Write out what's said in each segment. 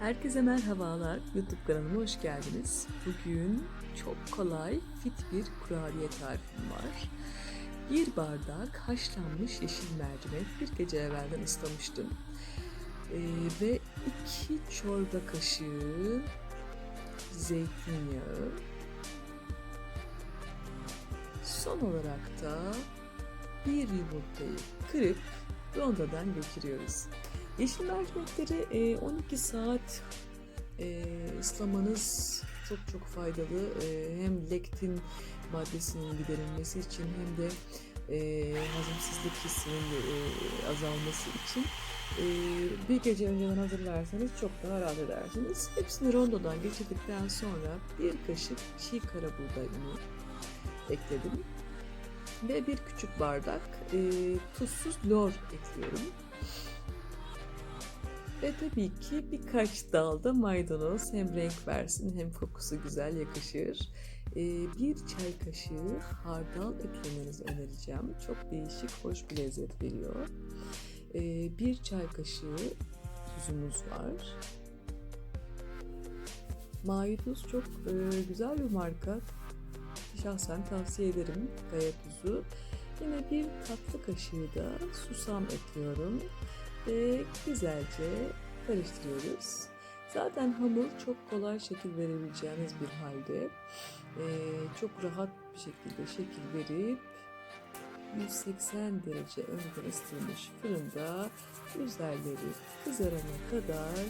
Herkese merhabalar. YouTube kanalıma hoş geldiniz. Bugün çok kolay fit bir kurabiye tarifim var. Bir bardak haşlanmış yeşil mercimek bir gece evvelden ıslamıştım. Ee, ve iki çorba kaşığı zeytinyağı. Son olarak da bir yumurtayı kırıp rondodan geçiriyoruz. Yeşil mercimekleri e, 12 saat e, ıslamanız çok çok faydalı. E, hem lektin maddesinin giderilmesi için hem de e, hazımsızlık hissinin e, azalması için e, bir gece önceden hazırlarsanız çok daha rahat edersiniz. Hepsini rondodan geçirdikten sonra bir kaşık çiğ kara unu ekledim. Ve bir küçük bardak e, tuzsuz lor ekliyorum. Ve tabii ki birkaç dalda maydanoz hem renk versin hem kokusu güzel yakışır. Ee, bir çay kaşığı hardal eklemenizi önereceğim. Çok değişik, hoş bir lezzet veriyor. Ee, bir çay kaşığı tuzumuz var. Mayduz çok e, güzel bir marka. Şahsen tavsiye ederim kaya tuzu. Yine bir tatlı kaşığı da susam ekliyorum ve güzelce karıştırıyoruz. Zaten hamur çok kolay şekil verebileceğiniz bir halde. Ee, çok rahat bir şekilde şekil verip 180 derece önceden ısıtılmış fırında üzerleri kızarana kadar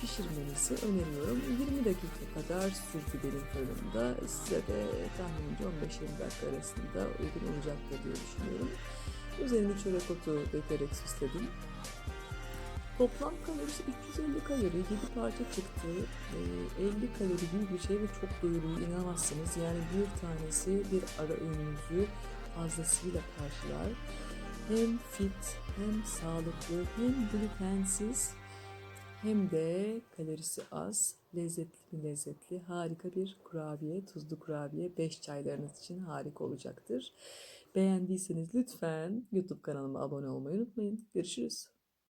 pişirmenizi öneriyorum. 20 dakika kadar sürdü benim fırında. Size de tahminimce 15-20 dakika arasında uygun olacaktır diye düşünüyorum. Üzerine çörek otu dökerek süsledim. Toplam kalorisi 350 kalori, 7 parça çıktı. Ee, 50 kalori gibi bir şey ve çok doyurucu inanamazsınız. Yani bir tanesi bir ara öğününüzü fazlasıyla karşılar. Hem fit, hem sağlıklı, hem glutensiz, hem de kalorisi az, lezzetli mi lezzetli, harika bir kurabiye, tuzlu kurabiye 5 çaylarınız için harika olacaktır. Beğendiyseniz lütfen YouTube kanalıma abone olmayı unutmayın. Görüşürüz.